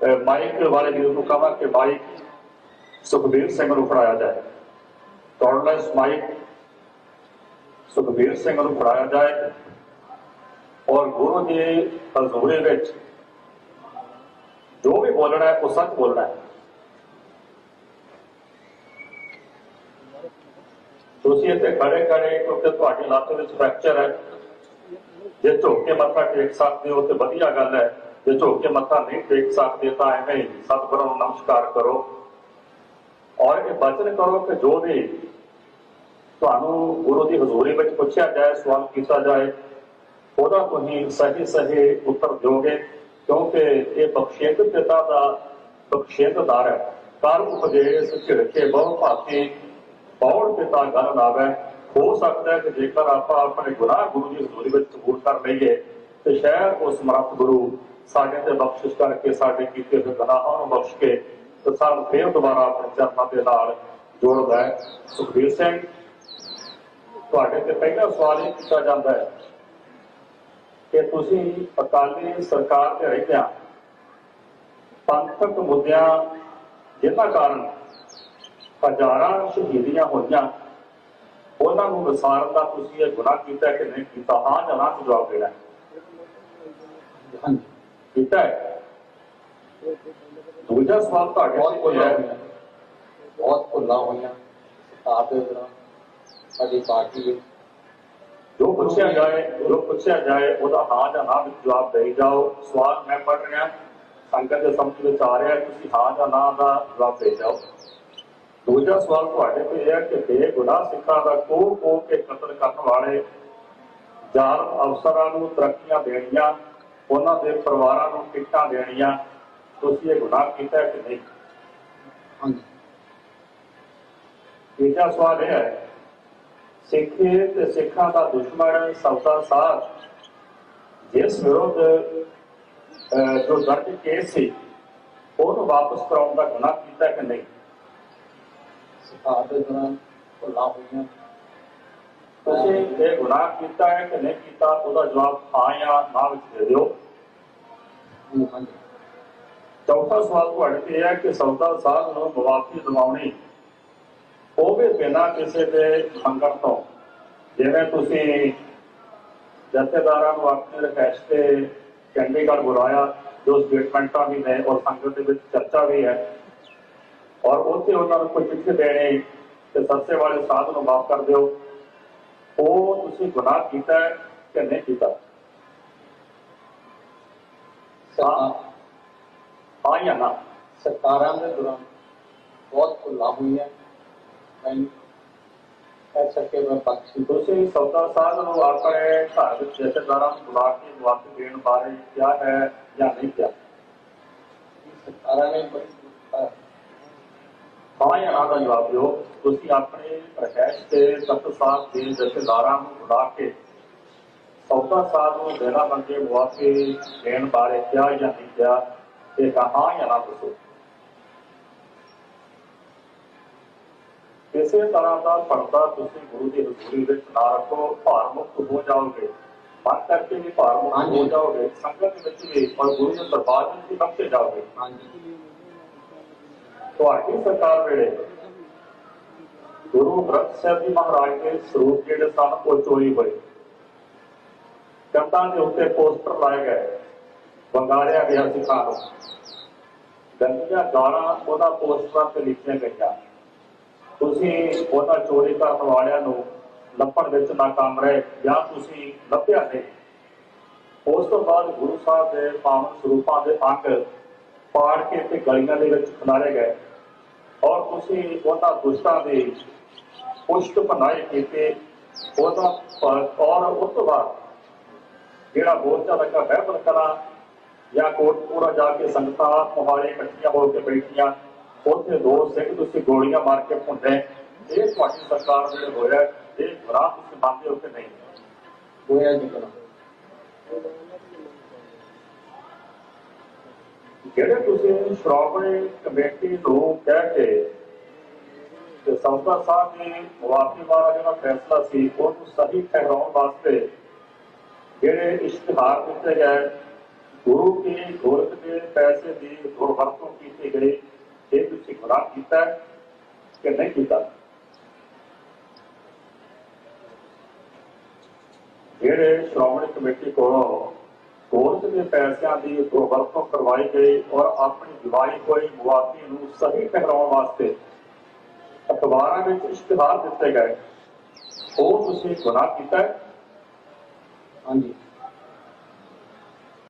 ਅਹ mic ਵਾਲੇ ਵੀਰ ਨੂੰ ਕਹਾਂ ਕਿ ਮਾਈਕ ਸੁਖਬੀਰ ਸਿੰਘ ਨੂੰ ਫੜਾਇਆ ਜਾਏ ਕਾਰਡਲੈਸ ਮਾਈਕ ਸੁਖਬੀਰ ਸਿੰਘ ਨੂੰ ਫੜਾਇਆ ਜਾਏ ਔਰ ਗੁਰੂ ਜੀ ਹਜ਼ੂਰੀ ਵਿੱਚ ਜੋ ਵੀ ਬੋਲਣਾ ਹੈ ਉਹ ਸੱਚ ਬੋਲਣਾ ਹੈ ਤੁਸੀਂ ਇੱਥੇ ਖੜੇ ਖੜੇ ਕਿਉਂਕਿ ਤੁਹਾਡੀ ਲੱਤ ਵਿੱਚ ਫ੍ਰੈਕਚਰ ਹੈ ਜੇ ਝੁੱਕ ਕੇ ਮੱਥਾ ਟੇਕ ਸਕਦੇ ਹੋ ਤੇ ਵਧੀਆ ਗੱਲ ਹੈ ਜੇ ਝੁੱਕ ਕੇ ਮੱਥਾ ਨਹੀਂ ਟੇਕ ਸਕਦੇ ਤਾਂ ਐਵੇਂ ਹੀ ਸਤਿਗੁਰਾਂ ਨੂੰ ਨਮਸਕਾਰ ਕਰੋ। ਔਰ ਇਹ ਬਚਨ ਕਰੋ ਕਿ ਜੋ ਵੀ ਤੁਹਾਨੂੰ ਗੁਰੂ ਦੀ ਹਜ਼ੂਰੀ ਵਿੱਚ ਪੁੱਛਿਆ ਜਾਏ, ਸਵਾਲ ਕੀਤਾ ਜਾਏ, ਉਹਦਾ ਤੁਸੀਂ ਸਹੀ ਸਹੀ ਉੱਤਰ ਦਿਓਗੇ, ਕਿਉਂਕਿ ਇਹ ਬਖਸ਼ਿੰਦ ਪਿਤਾ ਦਾ ਬਖਸ਼ਿੰਦਦਾਰ ਹੈ। ਕਰ ਉਪਦੇਸ਼ ਝਿੜਕੇ ਬਹੁ ਭਾਤੀ ਪੌੜ ਪਿਤਾ ਗੱਲ ਨਾਵੇ? ਹੋ ਸਕਦਾ ਹੈ ਕਿ ਜੇਕਰ ਆਪਾਂ ਆਪਣੇ ਗੁਨਾਹ ਗੁਰੂ ਦੀ ਹਜ਼ੂਰੀ ਵਿੱਚ ਕਬੂਲ ਕਰ ਲਈਏ, ਤੇ ਸ਼ਾਇਦ ਉਸ ਸਮਰੱਥ ਗੁਰੂ ਸਾਡੇ ਤੇ ਬਖਸ਼ਿਸ਼ ਕਰਕੇ ਸਾਡੇ ਕੀਤੇ ਹੋਏ ਗੁਨਾਹਾਂ ਨੂੰ ਬਖਸ਼ ਕੇ ਤੇ ਸਾਨੂੰ ਫੇਰ ਦੁਬਾਰਾ ਆਪਣੇ ਚਰਨਾਂ ਦੇ ਨਾਲ ਜੋੜਦਾ ਹੈ। ਸੁਖਬੀਰ ਸਿੰਘ, ਤੁਹਾਡੇ ਤੇ ਪਹਿਲਾ ਸਵਾਲ ਇਹ ਕੀਤਾ ਜਾਂਦਾ ਹੈ ਕਿ ਤੁਸੀਂ ਅਕਾਲੀ ਸਰਕਾਰ ਤੇ ਰਹਿੰਦਿਆਂ ਪੰਥਕ ਮੁੱਦਿਆਂ ਜਿਹਨਾਂ ਕਾਰਨ ਹਜ਼ਾਰਾਂ ਸ਼ਹੀਦੀਆਂ ਹੋਈਆਂ, ਉਹਨਾਂ ਨੂੰ ਵਿਸਾਰਨ ਦਾ ਤੁਸੀਂ ਇਹ ਗੁਨਾਹ ਕੀਤਾ ਕਿ ਨਹੀਂ ਕੀਤਾ? ਹਾਂ ਜਾਂ ਨਾ ਚ ਜਵਾਬ ਦੇਣਾ ਹਾਂਜੀ। ਕੀਤਾ ਹੈ। ਦੂਜਾ ਸਵਾਲ ਤੁਹਾਡੇ ਬਹੁਤ ਹੋਈਆਂ। ਬਹੁਤ ਭੁੱਲਾਂ ਹੋਈਆਂ ਸਰਕਾਰ ਦੇ ਦੌਰਾਨ ਸਾਡੀ ਪਾਰਟੀ ਵਿੱਚ ਜੋ ਪੁੱਛਿਆ ਜਾਏ ਜੋ ਪੁੱਛਿਆ ਜਾਏ ਉਹਦਾ ਹਾਂ ਜਾਂ ਨਾ ਵਿੱਚ ਜਵਾਬ ਦੇਈ ਜਾਓ। ਸਵਾਲ ਮੈਂ ਪੜ੍ਹ ਰਿਹਾ ਸੰਗਤ ਦੇ ਸਮਝ ਵਿੱਚ ਆ ਰਿਹਾ ਤੁਸੀਂ ਹਾਂ ਜਾਂ ਨਾ ਦਾ ਜਵਾਬ ਦੇ ਜਾਓ। ਦੂਜਾ ਸਵਾਲ ਤੁਹਾਡੇ ਤੇ ਇਹ ਹੈ ਕਿ ਬੇਗੁਨਾਹ ਸਿੱਖਾਂ ਦਾ ਕੋਹ ਕੋਹ ਕੇ ਕਤਲ ਕਰਨ ਵਾਲੇ ਜ਼ਾਲਮ ਅਫਸਰਾਂ ਨੂੰ ਤਰੱਕੀਆਂ ਦੇਣੀਆਂ ਉਹਨਾਂ ਦੇ ਪਰਿਵਾਰਾਂ ਨੂੰ ਟਿਕਟਾਂ ਦੇਣੀਆਂ ਤੁਸੀਂ ਇਹ ਗੁਨਾਹ ਕੀਤਾ ਕਿ ਨਹੀਂ? ਹਾਂਜੀ। ਤੀਜਾ ਸਵਾਲ ਇਹ ਹੈ ਸਿੱਖੇ ਤੇ ਸਿੱਖਾਂ ਦਾ ਦੁਸ਼ਮਣ ਸੌਦਾ ਸਾਧ ਜਿਸ ਵਿਰੁੱਧ ਜੋ ਦਰਜ ਕੇਸ ਸੀ ਉਹਨੂੰ ਵਾਪਸ ਕਰਾਉਣ ਦਾ ਗੁਨਾਹ ਕੀਤਾ ਕਿ ਨਹੀਂ? ਸਰਕਾਰ ਦੇ ਦੌਰਾਨ ਭੁੱਲਾਂ ਹੋਈਆਂ। ਤੁਸੀਂ ਇਹ ਗੁਨਾਹ ਕੀਤਾ ਹੈ ਕਿ ਨਹੀਂ ਕੀਤਾ, ਉਹਦਾ ਜਵਾਬ ਹਾਂ ਜਾਂ ਨਾ ਵਿੱਚ ਦੇ ਦਿਓ। ਚੌਥਾ ਸਵਾਲ ਤੁਹਾਡੇ ਤੇ ਹੈ ਕਿ ਸੌਦਾ ਸਾਧ ਨੂੰ ਮੁਆਫੀ ਦਿਵਾਉਣੀ ਉਹ ਵੀ ਬਿਨਾਂ ਕਿਸੇ ਦੇ ਸੰਗਤ ਤੋਂ। ਜਿਵੇਂ ਤੁਸੀਂ ਜਥੇਦਾਰਾਂ ਨੂੰ ਆਪਣੇ ਰਿਕਵੈਸਟ ਤੇ ਚੰਡੀਗੜ੍ਹ ਬੁਲਾਇਆ, ਜੋ ਸਟੇਟਮੈਂਟਾਂ ਵੀ ਨੇ ਔਰ ਸੰਗਤ ਦੇ ਵਿੱਚ ਚਰਚਾ ਵੀ ਹੈ, ਔਰ ਉੱਥੇ ਉਹਨਾਂ ਨੂੰ ਕੋਈ ਚਿੱਠੀ ਦੇਣੀ ਤੇ ਸੱਸੇ ਵਾਲੇ ਸਾਧ ਨੂੰ ਮਾਫ ਕਰ ਦਿਓ। ਉਹ ਤੁਸੀਂ ਗੁਨਾਹ ਕੀਤਾ ਹੈ ਕਿ ਨਹੀਂ ਕੀਤਾ? ਹਾਂ ਜਾਂ ਨਾ? ਸਰਕਾਰਾਂ ਦੇ ਦੌਰਾਨ ਬਹੁਤ ਭੁੱਲਾਂ ਹੋਈਆਂ ਮੈਂ ਕਹਿ ਸਕੇ ਮੈਂ ਬਖਸ਼ੀ। ਤੁਸੀਂ ਸੌਦਾ ਸਾਧ ਨੂੰ ਆਪਣੇ ਘਰ ਵਿੱਚ ਜਥੇਦਾਰਾਂ ਨੂੰ ਬੁਲਾ ਕੇ ਮੁਆਫੀ ਦੇਣ ਬਾਰੇ ਕਿਹਾ ਹੈ ਜਾਂ ਨਹੀਂ ਕਿਹਾ? ਸਰਕਾਰਾਂ ਨੇ ਬੜੀ ਹਾਂ ਜਾਂ ਨਾ ਦਾ ਜਵਾਬ ਦਿਓ ਤੁਸੀਂ ਆਪਣੇ ਪ੍ਰਕਾਸ਼ ਤੇ ਸਤ ਸਾਹਿਬ ਦੇ ਜਥੇਦਾਰਾਂ ਨੂੰ ਬੁਲਾ ਕੇ ਸੌਦਾ ਸਾਧ ਨੂੰ ਦੇਣਾ ਮੰਗੇ ਮੁਆਫੀ ਦੇਣ ਬਾਰੇ ਕਿਹਾ ਜਾਂ ਨਹੀਂ ਕਿਹਾ ਤੇ ਹਾਂ ਜਾਂ ਨਾ ਦੱਸੋ ਕਿਸੇ ਤਰ੍ਹਾਂ ਦਾ ਪਰਦਾ ਤੁਸੀਂ ਗੁਰੂ ਦੀ ਹਜ਼ੂਰੀ ਵਿੱਚ ਨਾ ਰੱਖੋ ਭਾਰ ਮੁਕਤ ਹੋ ਜਾਓਗੇ ਮਨ ਕਰਕੇ ਵੀ ਭਾਰ ਮੁਕਤ ਹੋ ਜਾਓਗੇ ਸੰਗਤ ਵਿੱਚ ਵੀ ਔਰ ਗੁਰੂ ਦੇ ਦਰਬਾਰ ਵਿੱਚ ਵੀ ਬਖਸ਼ੇ ਜਾਓਗੇ ਹਾਂਜੀ ਤੁਹਾਡੀ ਸਰਕਾਰ ਵੇਲੇ ਗੁਰੂ ਗ੍ਰੰਥ ਸਾਹਿਬ ਜੀ ਮਹਾਰਾਜ ਦੇ ਸਰੂਪ ਜਿਹੜੇ ਸਨ, ਉਹ ਚੋਰੀ ਹੋਏ। ਕੰਧਾਂ ਦੇ ਉੱਤੇ ਪੋਸਟਰ ਲਾਏ ਗਏ, ਵੰਗਾਰਿਆ ਗਿਆ ਸਿੱਖਾਂ ਨੂੰ ਗੰਦੀਆਂ ਗਾਲਾਂ ਉਹਨਾਂ ਪੋਸਟਰਾਂ ਤੇ ਲਿਖੀਆਂ ਗਈਆਂ। ਤੁਸੀਂ ਉਹਨਾਂ ਚੋਰੀ ਕਰਨ ਵਾਲਿਆਂ ਨੂੰ ਲੱਭਣ ਵਿੱਚ ਨਾਕਾਮ ਰਹੇ ਜਾਂ ਤੁਸੀਂ ਲੱਭਿਆ ਨਹੀਂ। ਉਸ ਤੋਂ ਬਾਅਦ ਗੁਰੂ ਸਾਹਿਬ ਦੇ ਪਾਵਨ ਸਰੂਪਾਂ ਦੇ ਅੰਗ ਪਾੜ ਕੇ ਤੇ ਗਲੀਆਂ ਦੇ ਵਿੱਚ ਖਿਲਾਰੇ ਗਏ। ਔਰ ਤੁਸੀਂ ਉਹਨਾਂ ਦੁਸ਼ਟਾਂ ਦੇ ਪੁਸ਼ਟ ਬਣਾਏ ਕੀਤੇ, ਉਹਦਾ ਔਰ ਉਸ ਤੋਂ ਬਾਅਦ ਜਿਹੜਾ ਮੋਰਚਾ ਲੱਗਾ ਬਹਿਬਲ ਕਲਾ ਜਾਂ ਕੋਟਪੂਰਾ ਜਾ ਕੇ ਸੰਗਤਾਂ ਮੋਹਾਲੀ ਇਕੱਠੀਆਂ ਹੋ ਕੇ ਬੈਠੀਆਂ, ਉੱਥੇ ਦੋ ਸਿੰਘ ਤੁਸੀਂ ਗੋਲੀਆਂ ਮਾਰ ਕੇ ਭੁੰਡੇ, ਇਹ ਤੁਹਾਡੀ ਸਰਕਾਰ ਦੇ ਹੋਇਆ, ਇਹ ਬਰਾ ਤੁਸੀਂ ਮੰਨਦੇ ਹੋ ਕਿ ਨਹੀਂ? ਹੋਇਆ ਜੀ ਕਰਾਂ ਜਿਹੜੇ ਤੁਸੀਂ ਸ਼੍ਰੋਮਣੀ ਕਮੇਟੀ ਨੂੰ ਕਹਿ ਕੇ ਤੇ ਸੰਸਦਾ ਸਾਹਿਬ ਦੀ ਮੁਆਫੀ ਵਾਲਾ ਜਿਹੜਾ ਫੈਸਲਾ ਸੀ ਉਹਨੂੰ ਸਹੀ ਠਹਿਰਾਉਣ ਵਾਸਤੇ ਜਿਹੜੇ ਇਸ਼ਤਿਹਾਰ ਦਿੱਤੇ ਗਏ, ਗੁਰੂ ਕੀ ਗੋਰਖ ਦੇ ਪੈਸੇ ਦੀ ਦੁਰਵਰਤੋਂ ਕੀਤੀ ਗਈ, ਇਹ ਤੁਸੀਂ ਗੁਨਾਹ ਕੀਤਾ ਕਿ ਨਹੀਂ ਕੀਤਾ? ਜਿਹੜੇ ਸ਼੍ਰੋਮਣੀ ਕਮੇਟੀ ਕੋਲੋਂ ਗੋਰਖ ਦੇ ਪੈਸਿਆਂ ਦੀ ਦੁਰਵਰਤੋਂ ਕਰਵਾਈ ਗਈ ਔਰ ਆਪਣੀ ਦਿਵਾਈ ਹੋਈ ਮੁਆਫੀ ਨੂੰ ਸਹੀ ਠਹਿਰਾਉਣ ਵਾਸਤੇ ਅਖਬਾਰਾਂ ਵਿੱਚ ਇਸ਼ਤਿਹਾਰ ਦਿੱਤੇ ਗਏ ਉਹ ਤੁਸੀਂ ਗੁਨਾਹ ਕੀਤਾ ਹੈ ਹਾਂਜੀ